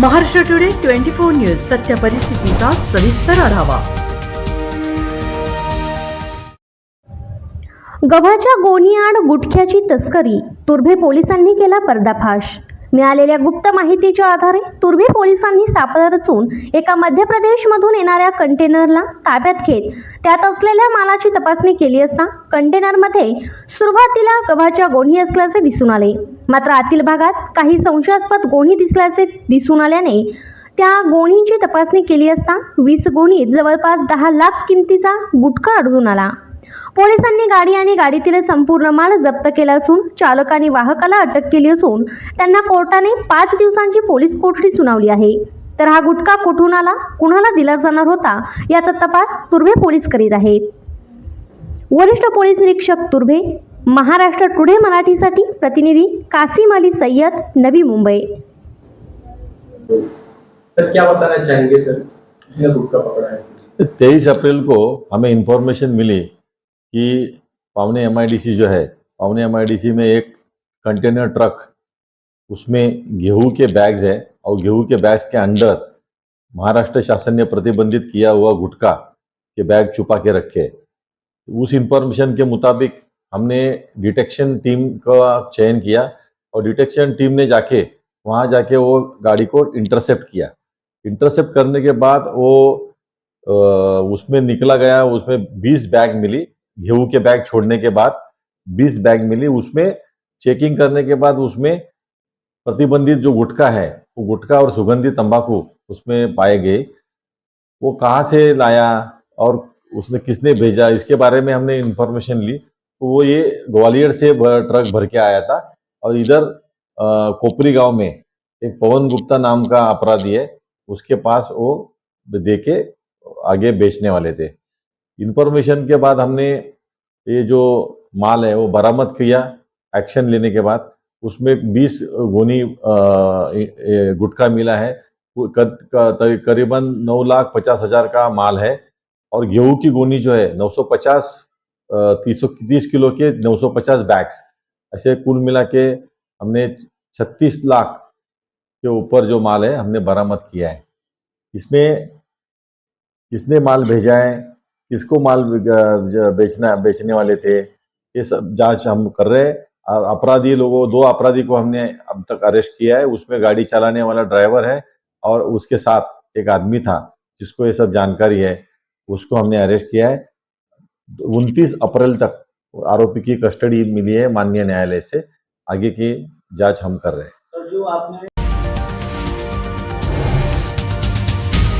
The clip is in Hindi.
Maharashtra today twenty four news सत्य परिस्थितीचा सविस्तर आढावा. गव्हाच्या गोणीआड गुटख्याची तस्करी तुर्भे पोलिसांनी केला पर्दाफाश. मिळालेल्या गुप्त माहितीच्या आधारे तुर्भे पोलिसांनी सापळा रचून एका मध्य प्रदेशमधून येणाऱ्या कंटेनरला ताब्यात घेत त्यात असलेल्या मालाची तपासणी केली असता कंटेनरमध्ये सुरुवातीला गव्हाच्या गोणी असल्याचे दिसून आले. मात्र आतील भागात काही संशयास्पद गोणी दिसल्याचे दिसून आल्याने त्या गोणींची तपासणी केली असता वीस गोणीत जवळपास दहा लाख किमतीचा गुटखा आढळून आला. पोलिसांनी गाडी आणि गाडीतील संपूर्ण माल जप्त केला असून चालक आणि वाहकाला अटक केली असून त्यांना कोर्टाने पाच दिवसांची पोलीस कोठडी सुनावली आहे. तर हा गुटखा कुठून आला कुणाला दिला जाणार होता याचा तपास तुर्भे पोलीस करीत आहेत. वरिष्ठ पोलीस निरीक्षक तुर्भे महाराष्ट्र टुडे मराठीसाठी प्रतिनिधी कासिम अली सय्यद नवी मुंबई. सर क्या बताना चाहेंगे सर? यह गुटखा पकड़ा तेईस अप्रैल को हमें इंफॉर्मेशन मिली। कि पावने एमआईडीसी जो है, पावने एमआईडीसी में एक कंटेनर ट्रक उसमें गेहूँ के बैग्स है और गेहूँ के बैग्स के अंदर महाराष्ट्र शासन ने प्रतिबंधित किया हुआ गुटखा के बैग छुपा के रखे। उस इंफॉर्मेशन के मुताबिक हमने डिटेक्शन टीम का चयन किया और डिटेक्शन टीम ने जाके, वहाँ जाके वो गाड़ी को इंटरसेप्ट किया। इंटरसेप्ट करने के बाद वो उसमें निकला गया, उसमें 20 बैग मिली। गेहूँ के बैग छोड़ने के बाद 20 बैग मिली, उसमें चेकिंग करने के बाद उसमें प्रतिबंधित जो गुटखा है, वो गुटखा और सुगंधित तंबाकू उसमें पाए गए। वो कहाँ से लाया और उसने किसने भेजा, इसके बारे में हमने इंफॉर्मेशन ली। तो वो ये ग्वालियर से ट्रक भर के आया था और इधर कोपरी गाँव में एक पवन गुप्ता नाम का अपराधी है, उसके पास वो दे के आगे बेचने वाले थे। इंफॉर्मेशन के बाद हमने ये जो माल है, वो बरामद किया एक्शन लेने के बाद। उसमें 20 गोनी गुटखा मिला है। करीबन नौ लाख पचास हज़ार का माल है। और गेहूँ की गोनी जो है 950 तीस तीस किलो के 950 बैग्स। ऐसे कुल मिला के हमने 36 लाख के ऊपर जो माल है, हमने बरामद किया है। इसमें, किसने माल भेजा है? किसको माल बेचना, बेचने वाले थे, ये सब जाँच हम कर रहे हैं। अपराधी लोगों, दो अपराधी को हमने अब तक अरेस्ट किया है। उसमें गाड़ी चलाने वाला ड्राइवर है और उसके साथ एक आदमी था, जिसको ये सब जानकारी है, उसको हमने अरेस्ट किया है। उनतीस अप्रैल तक आरोपी की कस्टडी मिली है माननीय न्यायालय से। आगे की जाँच हम कर रहे हैं।